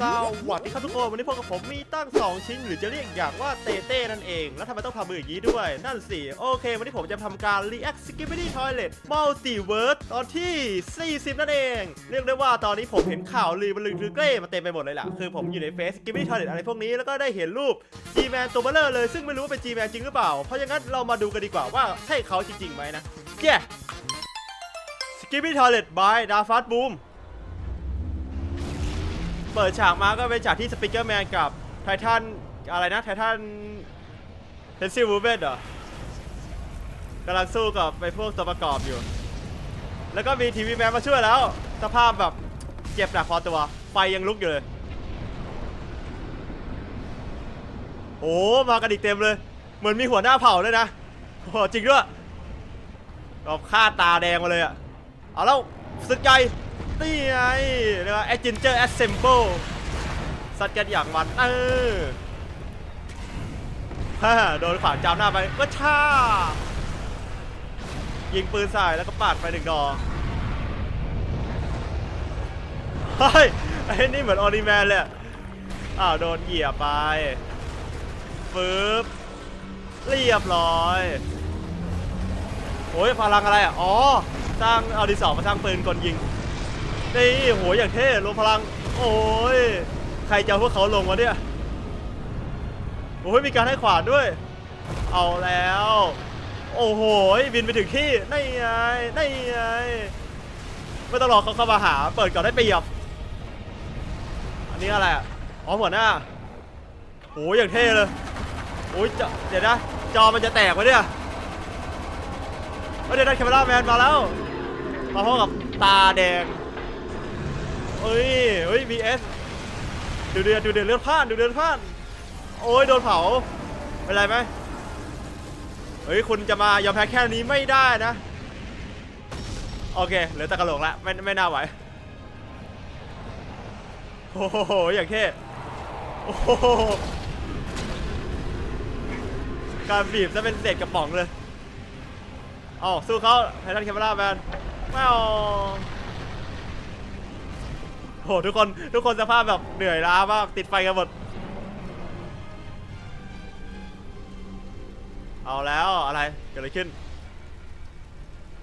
สวัสดีครับทุกคนวันนี้พวกกับผมมีตั้ง 2 ชิ้น หรือจะเรียกอย่างว่าเตเต้นั่นเอง แล้วทำไมต้องทำมืออย่างนี้ด้วย นั่นสิ โอเค วันนี้ผมจะทำการ React Skibidi Toilet Multiverse ตอนที่ 40 นั่นเอง เรียกได้ว่าตอนนี้ผมเห็นข่าวลือมันลือลือเกล้มาเต็มไปหมดเลยล่ะ คือผมอยู่ในเฟซ Skibidi Toilet อะไรพวกนี้ แล้วก็ได้เห็นรูป G-Man ตัวเบลเลอร์เลย ซึ่งไม่รู้ว่าเป็น G-Man จริงหรือเปล่า เพราะงนั้นเรามาดูกันดีกว่าว่าใช่เขาจริงๆไหมนะเย้ Skibidi Toilet by d a f a s Boom เปิดฉากมาก็เป็นฉากที่สปิเกอร์แมนกับไททันอะไรนะไททันเพนซิลวูเบนเหรอกำลังสู้กับไปพวกตัวประกอบอยู่ แล้วก็มีทีวีแมนมาช่วยแล้ว สภาพแบบเจ็บหนักพอตัว ไฟยังลุกอยู่เลย โอ้มากันอีกเต็มเลย เหมือนมีหัวหน้าเผ่าด้วยนะโอ้จริงด้วยแบบฆ่าตาแดงมาเลยอะเอาแล้วสึกใหญ่ นี่ไงเรียกว่า a g e n t u r Assemble สัตว์กันอย่างมันเออฮ่าโดนขวางจามหน้าไปก็ช่ายิงปืนใส่แล้วก็ปาดไปหนึ่งดอกเฮ้ยไอ้นี่เหมือนออนิแมนเลยอะอ้าวโดนเหยียบไปฟืบเรียบร้อยโอ้ยพลังอะไรอะ อ๋อ สร้างเอาดีสองมาสร้างปืนกลยิง นี่โหอย่างเท่รวมพลัง โอ้ย ใครจะพวกเขาลงวะเนี่ย โอ้ยมีการให้ขวานด้วย เอาแล้ว โอ้โหบินไปถึงที่นี่ไงนี่ไงไม่ต้องรอเขาเข้ามาหา เปิดก่อนได้เปรียบ อันนี้อะไรอะอ๋อหัวหน้าโอ้ยอย่างเท่เลยโอ้ยจะเดี๋ยวนะจอมันจะแตกวะเนี่ยเฮ้ยเดี๋ยวนะแคมเมราแมนมาแล้วมาพร้อมกับตาแดง เอ้ยเฮ้ย VS ดูเดือดดูเดือดเลือดพล่านดูเดือดพล่านโอ้ยโดนเผาเป็นไรไหมเฮ้ยคุณจะมายอมแพ้แค่นี้ไม่ได้นะ โอเคเหลือต่กระโหลกละไม่ไม่น่าไหวโอ้โหอย่างเท่โอ้โหการบีบจะเป็นเศษกระป๋องเลยเอ้าสู้เขาไททันแคมเมราแมนไม่เอา หทุกคนทุกคนสภาพแบบเหนื่อยล้ามากติดไฟกันหมด เอาแล้วอะไรเกิดอะไรขึ้น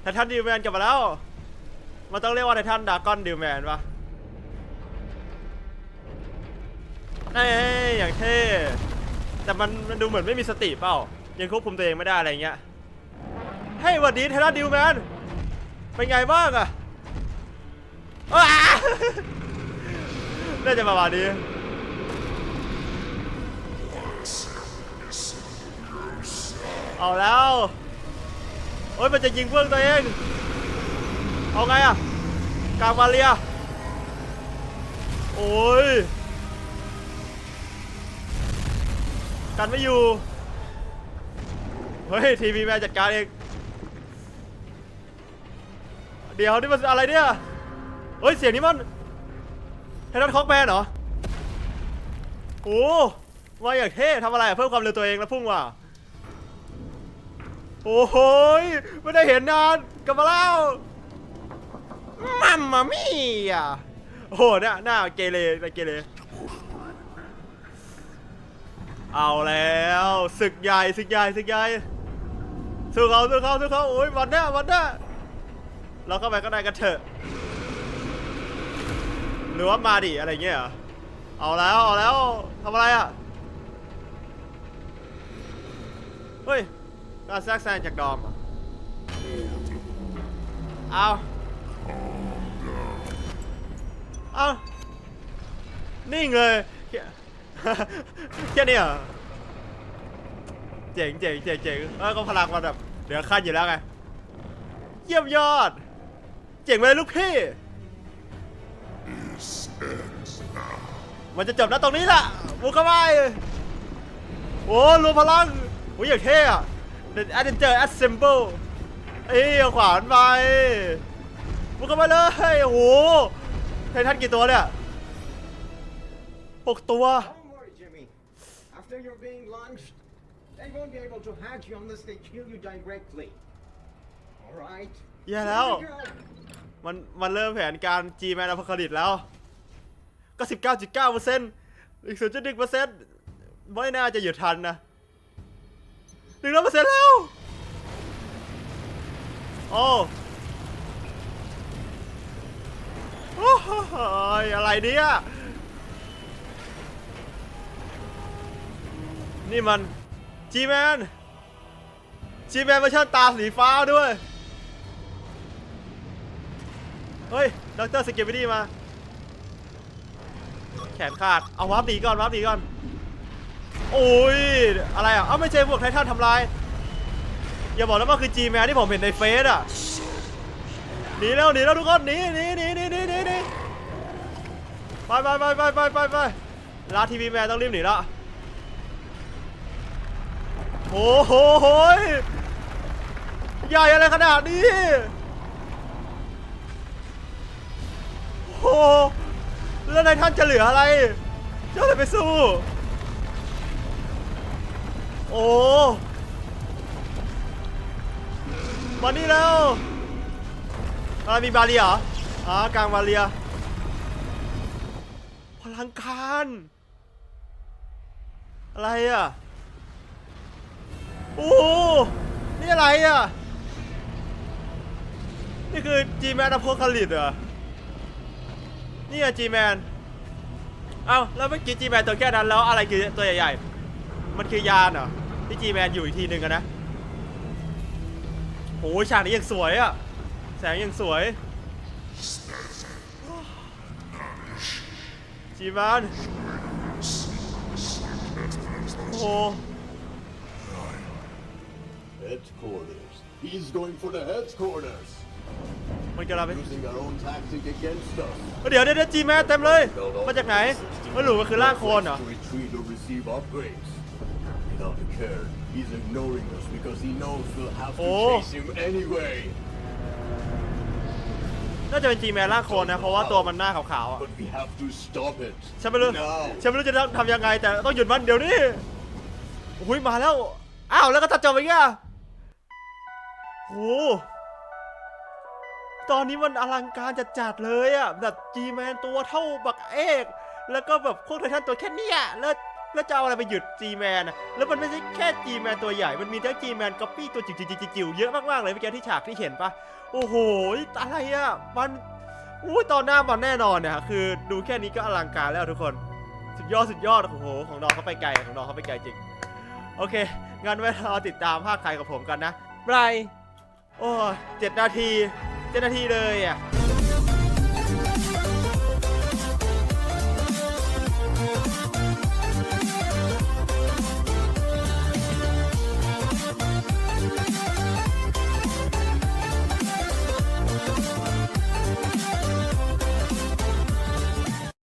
ไททันดิวแมนกลับมาแล้ว มันต้องเรียกว่าไททันดากอนดิวแมนปะเอ้ยอย่างเท่แต่มันมันดูเหมือนไม่มีสติเปล่า ยังควบคุมตัวเองไม่ได้อะไรเงี้ยเฮ้ยหวัดดีไททันดิวแมนเป็นไงบ้างอะอ้า น่าจะประมาณนี้เอาแล้วโอ้ยมันจะยิงเพื่อนตัวเอง เอาไงอะกลางมาเรียโอ้ยกันไม่อยู่ เฮ้ยทีวีแมนจัดการเอง เดี๋ยวนี่มันอะไรเนี่ย เฮ้ยเสียงนี้มัน ไททันคอกแมนเหรอโอ้มาอย่างเท่ทำอะไรอะเพิ่มความเร็วตัวเองแล้วพุ่งว่ะโอ้โหยไม่ได้เห็นนานกลับมาแล้วมัมมามี่อะโอ้โหหน้าหน้าเกเรไปเกเรเอาแล้วศึกใหญ่ศึกใหญ่ศึกใหญ่สู้เขาสู้เขาสู้เขาโอ้ยวันหน้าวันหน้าเราเข้าไปก็ได้กันเถอะ หรือว่ามาดิอะไรเงี้ยเหรอเอาแล้วเอาแล้วทำอะไรอะเฮ้ยการแทรกแซงจากดอมเหรอเอาเอานิ่งเลยแค่นี้เหรอเจ๋งเจ๋งเจ๋งเจ๋งเออก็พลังมันแบบเหนือขั้นอยู่แล้วไง เยี่ยมยอด เจ๋งเลยลูกพี่ มันจะจบนะตรงนี้แหละบุกเข้าไปโอ้รวมพลังโอ้ยอย่างเท่อะ The Adventure Assemble เอ้ยเอาขวานไปบุกเข้าไปเลยโอ้โหไททันกี่ตัวเนี่ยหกตัว Don't worry, Jimmy. After you're being launched, they won't be able to hack you unless they kill you directly. All right? แย่แล้ว Here we go. มัน มันเริ่มแผนการ G Man Apocalypse แล้ว ก็สิบเก้าจุดเก้าเปอร์เซ็นต์อีกศูนย์จุดหนึ่งเปอร์เซ็นต์ไม่น่าจะหยุดทันนะหนึ่งร้อยเปอร์เซ็นต์แล้ว โอ้โอ้โหอะไรเนี่ย นี่มันจีแมนจีแมนเวอร์ชันตาสีฟ้าด้วย เฮ้ยด็อกเตอร์สเกปปี้มา แขนขาด เอาวับหนีก่อนวับหนีก่อน โอ้ย อะไรอะ เอ้าไม่ใช่พวกไททันทำลาย อย่าบอกนะว่าคือ G Man ที่ผมเห็นในเฟซอะ หนีแล้วหนีแล้วทุกคนหนีหนีหนีหนีหนีหนีหนีไปไปไปไปไปไปไปลาทีวีแมนต้องรีบหนีล้วโอ้โหโหใหญ่อะไรขนาดนี้โอ้โห แล้วนายท่านจะเหลืออะไรจะอะไรไปสู้ โอ้มานี่แล้วอะไรมีบาเรียเหรออ๋อกลางบาเรีย พลังคานอะไรอะ โอ้นี่อะไรอะ นี่คือ G-Man Apocalypse เหรอ นี่อะ G-Man เอ้าแล้วเมื่อกี้ G-Man ตัวแค่นั้นแล้วอะไรคือตัวใหญ่ๆ มันคือยานเหรอที่ G-Man อยู่อีกทีหนึ่งอะนะโอ้ยฉากนี้ยังสวยอะแสงยังสวย G-Man โอ้โห Headquarters. He's going for the headquarters. มันกำลังไป Using our own tactic against us. เดี๋ยวเดี๋ยวจีแมนเต็มเลย มาจากไหนไม่รู้มันคือร่างโคลนเหรอ To retreat or receive upgrades. Without a care, he's ignoring us because he knows we'll have to Oh. chase him anyway. น่าจะเป็นจีแมนร่างโคลนนะเพราะว่าตัวมันหน้าขาวๆอะ But we have to stop it. ฉันไม่รู้ Now. ฉันไม่รู้จะทำยังไงแต่ต้องหยุดมันเดี๋ยวนี้อุ้ยมาแล้ว อ้าวแล้วก็ตัดจบไปแกโอ้โห ตอนนี้มันอลังการจัดๆเลยอะแบบจีแมนตัวเท่าบักเอก แล้วก็แบบพวกไททันตัวแค่เนี้ยแล้วแล้วจะเอาอะไรไปหยุดจีแมนอะแล้วมันไม่ใช่แค่จีแมนตัวใหญ่ มันมีทั้งจีแมนก๊อปปี้ตัวจิ๋วๆๆๆๆเยอะมากๆเลยเมื่อกี้ที่ฉากที่เห็นปะโอ้โหอะไรอะมันอุ้ตอนหน้ามันแน่นอนเนี่ยคือดูแค่นี้ก็อลังการแล้วทุกคนสุดยอดสุดยอดโอ้โหของน้องเขาไปไกลของน้องเขาไปไกลจริงโอเคงั้นไว้รอติดตามภาคไทยกับผมกันนะบายโอ้เจ็ดนาที เจ้าหน้าที่เลยอะ